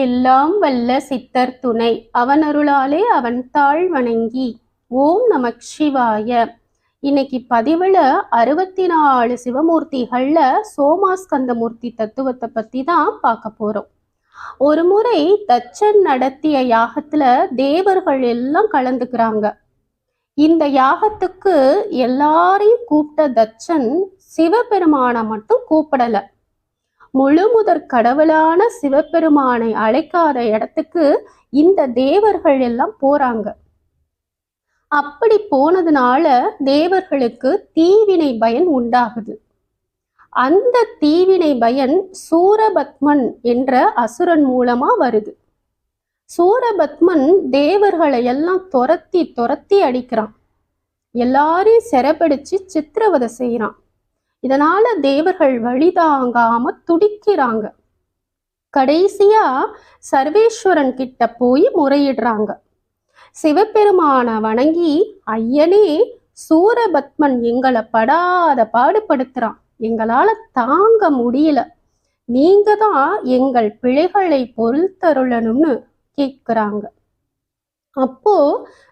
எல்லாம் வல்ல சித்தர் துணை. அவனருளாலே அவன் தாழ் வணங்கி ஓம் நமக் சிவாய. இன்னைக்கு பதிவுல அறுபத்தி நாலு சிவமூர்த்திகள்ல சோமாஸ்கந்தமூர்த்தி தத்துவத்தை பத்தி தான் பார்க்க போறோம். ஒரு முறை தச்சன் நடத்திய யாகத்துல தேவர்கள் எல்லாம் கலந்துக்கிறாங்க. இந்த யாகத்துக்கு எல்லாரையும் கூப்பிட்ட தச்சன் சிவபெருமானை மட்டும் கூப்பிடலை. முழு முதற் கடவுளான சிவபெருமானை அழைக்காத இடத்துக்கு இந்த தேவர்கள் எல்லாம் போறாங்க. அப்படி போனதுனால தேவர்களுக்கு தீவினை பயன் உண்டாகுது. அந்த தீவினை பயன் சூரபத்மன் என்ற அசுரன் மூலமா வருது. சூரபத்மன் தேவர்களை எல்லாம் துரத்தி துரத்தி அடிக்கிறான். எல்லாரையும் சிறப்பிடிச்சு சித்திரவதை செய்யறான் இதனால தேவர்கள் வழிதாங்காம துடிக்கிறாங்க. கடைசியா சர்வேஸ்வரன் கிட்ட போய் முறையிடுறாங்க. சிவபெருமான வணங்கி ஐயனே சூரபத்மன் எங்களை படாத பாடுபடுத்துறான். எங்களால தாங்க முடியல. நீங்க தான் எங்கள் பிழைகளை பொருள்தருளணும்னு கேட்குறாங்க. அப்போ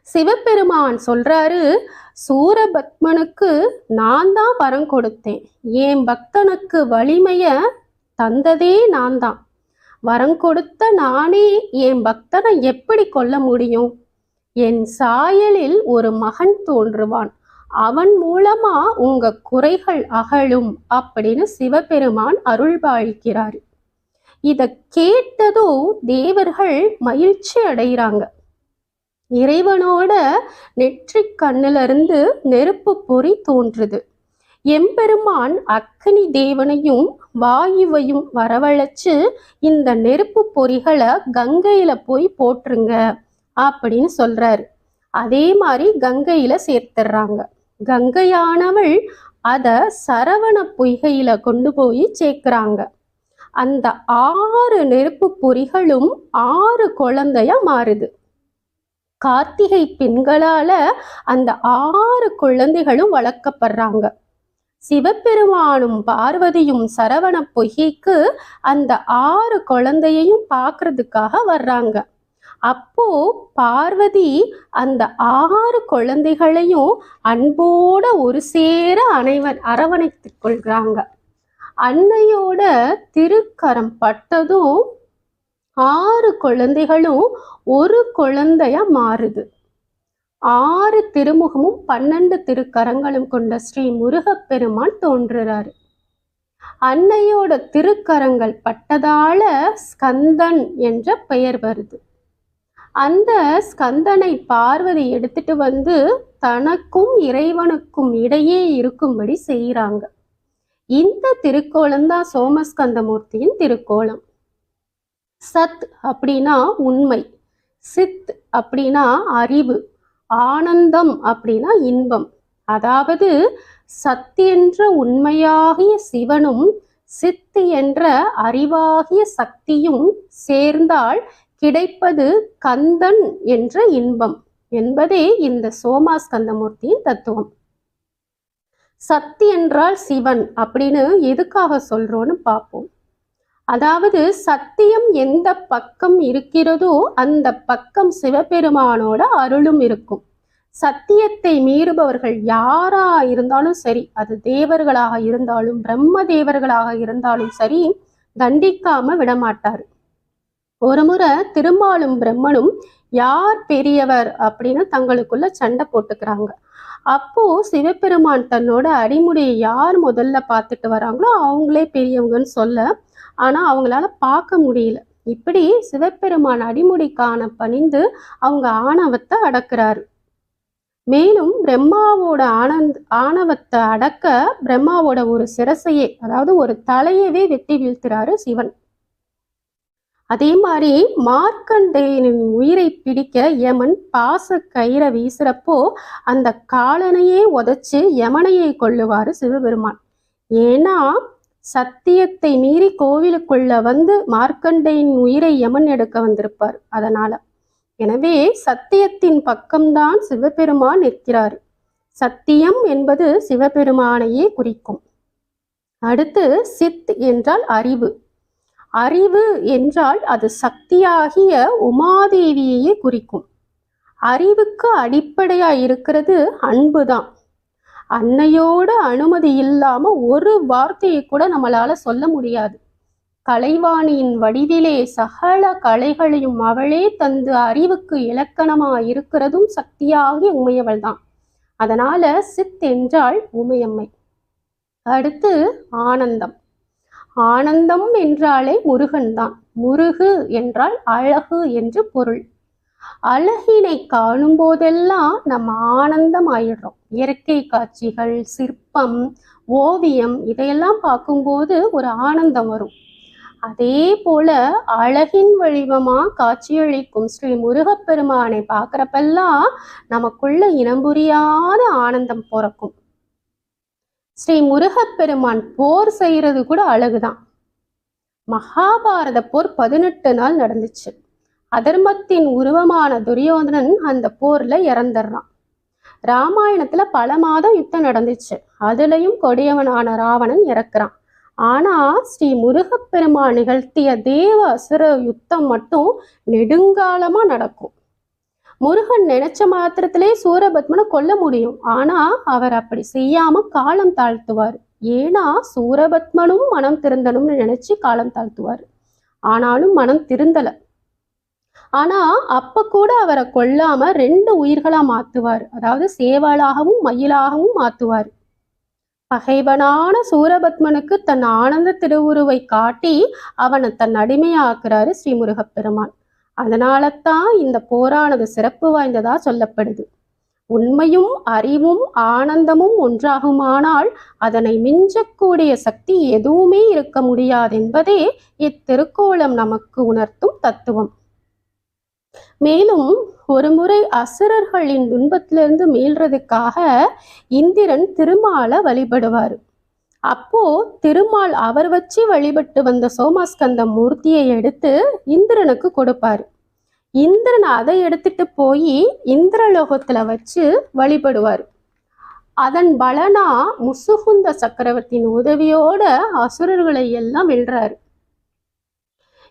சிவபெருமான் சொல்றாரு சூரபத்மனுக்கு நான் தான் வரம் கொடுத்தேன். என் பக்தனுக்கு வலிமைய தந்ததே நான் தான். வரம் கொடுத்த நானே என் பக்தனை எப்படி கொல்ல முடியும்? என் சாயலில் ஒரு மகன் தோன்றுவான். அவன் மூலமா உங்க குறைகள் அகழும் அப்படின்னு சிவபெருமான் அருள்பாழிக்கிறார் இத கேட்டதும் தேவர்கள் மகிழ்ச்சி அடைகிறாங்க. இறைவனோட நெற்றி கண்ணிலிருந்து நெருப்பு பொறி தோன்றுது. எம்பெருமான் அக்னி தேவனையும் வாயுவையும் வரவழைச்சு இந்த நெருப்பு பொறிகளை கங்கையில போய் போட்டுருங்க அப்படின்னு சொல்றாரு. அதே மாதிரி கங்கையில சேர்த்துடுறாங்க கங்கையானவள் அத சரவண பொய்கையில கொண்டு போய் சேர்க்கிறாங்க. அந்த ஆறு நெருப்பு பொறிகளும் ஆறு குழந்தையா மாறுது. கார்த்திகை பெண்களால அந்த ஆறு குழந்தைகளும் வளர்க்கப்படுறாங்க. சிவபெருமானும் பார்வதியும் சரவண பொய்கைக்கு அந்த ஆறு குழந்தையையும் பார்க்கறதுக்காக வர்றாங்க. அப்போ பார்வதி அந்த ஆறு குழந்தைகளையும் அன்போட ஒரு சேர அனைவர் அரவணைத்துக் கொள்கிறாங்க. அன்னையோட திருக்கரம் பட்டதும் குழந்தைகளும் ஒரு குழந்தையா மாறுது. ஆறு திருமுகமும் பன்னெண்டு திருக்கரங்களும் கொண்ட ஸ்ரீ முருகப்பெருமான் தோன்றுறாரு. அன்னையோட திருக்கரங்கள் பட்டதால ஸ்கந்தன் என்ற பெயர் வருது. அந்த ஸ்கந்தனை பார்வதி எடுத்துட்டு வந்து தனக்கும் இறைவனுக்கும் இடையே இருக்கும்படி செய்கிறாங்க இந்த திருக்கோலம் தான் சோமஸ்கந்தமூர்த்தியின் திருக்கோலம். சத் அப்படின்னா உண்மை சித் அப்படின்னா அறிவு ஆனந்தம் அப்படின்னா இன்பம். அதாவது சத் என்ற உண்மையாகிய சிவனும் சித்து என்ற அறிவாகிய சக்தியும் சேர்ந்தால் கிடைப்பது கந்தன் என்ற இன்பம் என்பதே இந்த சோமாஸ்கந்தமூர்த்தியின் தத்துவம். சக்தி என்றால் சிவன் அப்படின்னு எதுக்காக சொல்றோன்னு பார்ப்போம். அதாவது சத்தியம் எந்த பக்கம் இருக்கிறதோ அந்த பக்கம் சிவபெருமானோட அருளும் இருக்கும். சத்தியத்தை மீறுபவர்கள் யாரா இருந்தாலும் சரி அது தேவர்களாக இருந்தாலும் பிரம்ம தேவர்களாக இருந்தாலும் சரி தண்டிக்காம விடமாட்டார். ஒரு முறை திருமாலும் பிரம்மனும் யார் பெரியவர்? அப்படின்னு தங்களுக்குள்ள சண்டை போட்டுக்கிறாங்க. அப்போ சிவபெருமான் தன்னோட அடிமுடியை யார் முதல்ல பார்த்துட்டு வராங்களோ அவங்களே பெரியவங்கன்னு சொல்ல ஆனா அவங்களால பார்க்க முடியல. இப்படி சிவபெருமான் அடிமுடிக்கான பணிந்து அவங்க ஆணவத்தை அடக்குறாரு. மேலும் பிரம்மாவோட ஆனந்த் ஆணவத்தை அடக்க பிரம்மாவோட ஒரு சிரசையே அதாவது ஒரு தலையவே வெட்டி வீழ்த்துறாரு சிவன். அதே மாதிரி மார்க்கண்டேயனின் உயிரை பிடிக்க யமன் பாச கயிறை வீசுறப்போ அந்த காலனையே உதைச்சு யமனையை கொள்ளுவாரு சிவபெருமான். ஏன்னா சத்தியத்தை மீறி கோவிலுக்குள்ள வந்து மார்க்கண்டேயின் உயிரை யமன் எடுக்க வந்திருப்பார் அதனால. எனவே சத்தியத்தின் பக்கம்தான் சிவபெருமான் நிற்கிறார். சத்தியம் என்பது சிவபெருமானையே குறிக்கும். அடுத்து சித் என்றால் அறிவு. அறிவு என்றால் அது சக்தியாகிய உமாதேவியையே குறிக்கும். அறிவுக்கு அடிப்படையா இருக்கிறது அன்புதான். அன்னையோட அனுமதி இல்லாம ஒரு வார்த்தையை கூட நம்மளால சொல்ல முடியாது. கலைவாணியின் வடிவிலே சகல கலைகளையும் அவளே தந்து அறிவுக்கு இலக்கணமா இருக்கிறதும் சக்தியாகி உமையவள் தான் அதனால சித் என்றால் உமையம்மை. அடுத்து ஆனந்தம். ஆனந்தம் என்றாலே முருகன் தான் முருகு என்றால் அழகு என்று பொருள். அழகினை காணும் போதெல்லாம் நம்ம ஆனந்தம் ஆயிடுறோம் இயற்கை காட்சிகள் சிற்பம் ஓவியம் இதையெல்லாம் பார்க்கும்போது ஒரு ஆனந்தம் வரும். அதே போல அழகின் வடிவமா காட்சியளிக்கும் ஸ்ரீ முருகப்பெருமானை பார்க்குறப்பெல்லாம் நமக்குள்ள இனம் புரியாத ஆனந்தம் பிறக்கும். ஸ்ரீ முருகப்பெருமான் போர் செய்யறது கூட அழகுதான். மகாபாரத போர் பதினெட்டு நாள் நடந்துச்சு. அதர்மத்தின் உருவமான துரியோதனன் அந்த போர்ல இறந்துடுறான். ராமாயணத்துல பல மாதம் யுத்தம் நடந்துச்சு. அதுலயும் கொடியவனான ராவணன் இறக்குறான். ஆனா ஸ்ரீ முருகப்பெருமான் நிகழ்த்திய தேவ அசுர யுத்தம் மட்டும் நெடுங்காலமா நடக்கும். முருகன் நினைச்ச மாத்திரத்திலே சூரபத்மனை கொல்ல முடியும். ஆனா அவர் அப்படி செய்யாம காலம் தாழ்த்துவார். ஏன்னா சூரபத்மனும் மனம் திருந்தணும்னு நினைச்சு காலம் தாழ்த்துவார். ஆனாலும் மனம் திருந்தல. ஆனா அப்ப கூட அவரை கொல்லாம ரெண்டு உயிர்களா மாத்துவார். அதாவது சேவலாகவும் மயிலாகவும் மாத்துவார். பகைவனான சூரபத்மனுக்கு தன் ஆனந்த திருவுருவை காட்டி அவனை தன் அடிமையாக்குறாரு ஸ்ரீமுருகப் பெருமான் அதனால தான் இந்த போரானது சிறப்பு வாய்ந்ததா சொல்லப்படுது. உண்மையும் அறிவும் ஆனந்தமும் ஒன்றாகுமானால் அதனை மிஞ்சக்கூடிய சக்தி எதுவுமே இருக்க முடியாதென்பதே இத்திருக்கோளம் இத்திருக்கோலம் நமக்கு உணர்த்தும் தத்துவம். மேலும் ஒருமுறை அசுரர்களின் துன்பத்திலிருந்து மீள்றதுக்காக இந்திரன் திருமால வழிபடுவார். அப்போ திருமால் அவர் வச்சு வழிபட்டு வந்த சோமாஸ்கந்த மூர்த்தியை எடுத்து இந்திரனுக்கு கொடுப்பாரு. இந்திரன் அதை எடுத்துட்டு போய் இந்திரலோகத்துல வச்சு வழிபடுவார். அதன் பலனா முசுகுந்த சக்கரவர்த்தியின் உதவியோட அசுரர்களை எல்லாம் வெல்றாரு.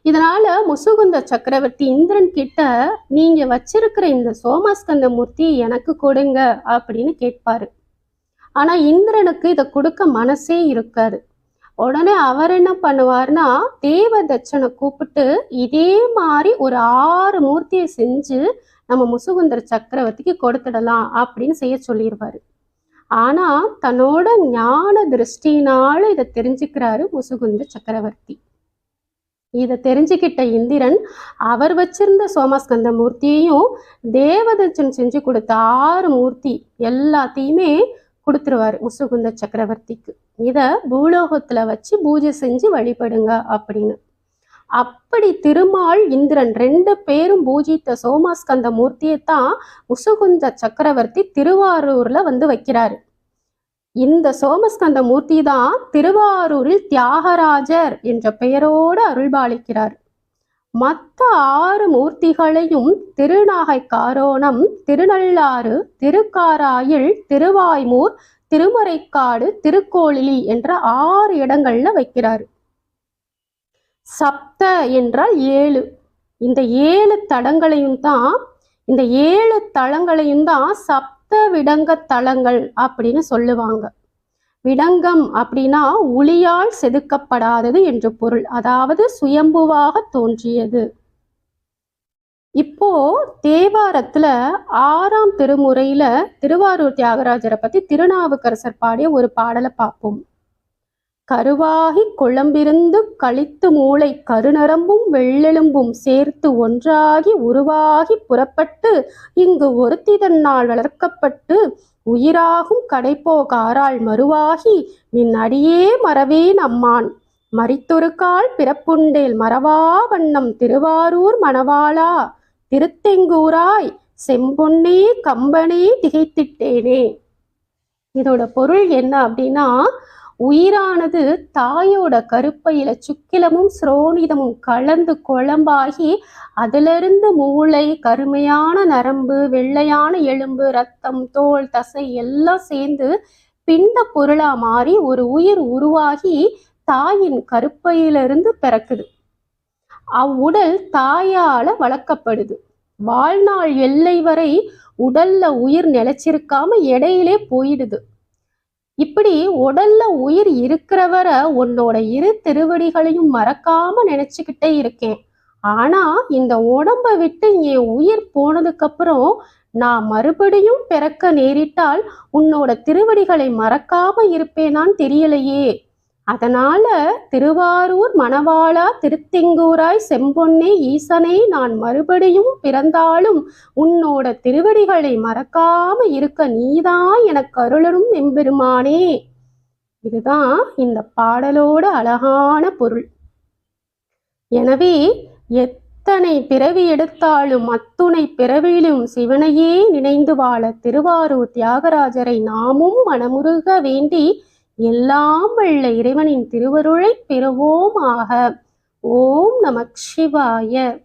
இதனால முசுகுந்த சக்கரவர்த்தி இந்திரன் கிட்ட நீங்க வச்சிருக்கிற இந்த சோமாஸ்கந்த மூர்த்தி எனக்கு கொடுங்க அப்படின்னு கேட்பாரு. ஆனால் இந்திரனுக்கு இதை கொடுக்க மனசே இருக்காது. உடனே அவர் என்ன பண்ணுவார்னா தேவதட்சனை கூப்பிட்டு இதே மாதிரி ஒரு ஆறு மூர்த்தியை செஞ்சு நம்ம முசுகுந்தர சக்கரவர்த்திக்கு கொடுத்துடலாம் அப்படின்னு செய்ய சொல்லிடுவாரு. ஆனா தன்னோட ஞான திருஷ்டினால இதை தெரிஞ்சுக்கிறாரு முசுகுந்த சக்கரவர்த்தி. இதை தெரிஞ்சுக்கிட்ட இந்திரன் அவர் வச்சிருந்த சோமாஸ்கந்த மூர்த்தியையும் தேவதச்சன் செஞ்சு கொடுத்த ஆறு மூர்த்தி எல்லாத்தையுமே கொடுத்துருவாரு முசுகுந்த சக்கரவர்த்திக்கு. இதை பூலோகத்துல வச்சு பூஜை செஞ்சு வழிபடுங்க அப்படின்னு. அப்படி திருமால் இந்திரன் ரெண்டு பேரும் பூஜித்த சோமாஸ்கந்த மூர்த்தியை தான் முசுகுந்த சக்கரவர்த்தி திருவாரூர்ல வந்து வைக்கிறாரு. இந்த சோமஸ்கந்த மூர்த்தி தான் திருவாரூரில் தியாகராஜர் என்ற பெயரோடு அருள்பாலிக்கிறார். மற்ற ஆறு மூர்த்திகளையும் திருநாகை காரோணம் திருநள்ளாறு திருக்காராயில் திருவாய்மூர் திருமறைக்காடு திருக்கோளிலி என்ற ஆறு இடங்கள்ல வைக்கிறாரு. சப்த என்றால் ஏழு. இந்த ஏழு தடங்களையும் தான் இந்த ஏழு தளங்களையும் தான் சப்த விடங்க தலங்கள் அப்படின்னு சொல்லுவாங்க. விடங்கம் அப்படின்னா ஒளியால் செதுக்கப்படாதது என்று பொருள். அதாவது சுயம்புவாக தோன்றியது. இப்போ தேவாரத்துல ஆறாம் திருமுறையில திருவாரூர் தியாகராஜரை பத்தி திருநாவுக்கரசர் பாடிய ஒரு பாடலை பார்ப்போம். கருவாகி குழம்பிருந்து கழித்து மூளை கருநரம்பும் வெள்ளெலும்பும் சேர்த்து ஒன்றாகி உருவாகி புறப்பட்டு இங்கு ஒருத்தி தன்னால் வளர்க்கப்பட்டு உயிராகும் கடைப்போகாரால் மறுவாகி நின் அடியே மறவேன் அம்மான். மறித்தொரு கால் பிறப்புண்டேல் மறவா வண்ணம் திருவாரூர் மணவாளா. திருத்தெங்கூராய் செம்பொன்னே கம்பனே திகைத்திட்டேனே. இதோட பொருள் என்ன அப்படின்னா உயிரானது தாயோட கருப்பையில சுக்கிலமும் சிரோனிதமும் கலந்து குழம்பாகி அதிலிருந்து மூளை கருமையான நரம்பு வெள்ளையான எலும்பு ரத்தம் தோல் தசை எல்லாம் சேர்ந்து பிண்ட பொருளா மாறி ஒரு உயிர் உருவாகி தாயின் கருப்பையிலிருந்து பிறக்குது. அவ்வுடல் தாயால வளர்க்கப்படுது. வாழ்நாள் எல்லை வரை உடல்ல உயிர் நிலைச்சிருக்காம இடையிலே போயிடுது. இப்படி உடல்ல உயிர் இருக்கிறவரை உன்னோட இரு திருவடிகளையும் மறக்காம நினைச்சுக்கிட்டே இருக்கேன். ஆனா இந்த உடம்ப விட்டு என் உயிர் போனதுக்கு அப்புறம் நான் மறுபடியும் பிறக்க நேரிட்டால் உன்னோட திருவடிகளை மறக்காம இருப்பேனான்னு தெரியலையே. அதனால திருவாரூர் மணவாளா திருத்தெங்கூராய் செம்பொன்னே ஈசனே நான் மறுபடியும் பிறந்தாலும் உன்னோட திருவடிகளை மறக்காம இருக்க நீதான் எனக்கு அருளரும் எம்பெருமானே. இதுதான் இந்த பாடலோட அழகான பொருள். எனவே எத்தனை பிறவி எடுத்தாலும் அத்துணை பிறவியிலும் சிவனையே நினைந்து வாழ திருவாரூர் தியாகராஜரை நாமும் மனமுருக வேண்டி எல்லாம் வல்ல இறைவனின் திருவருளை பெறுவோம் ஆக ஓம் நமக் சிவாய.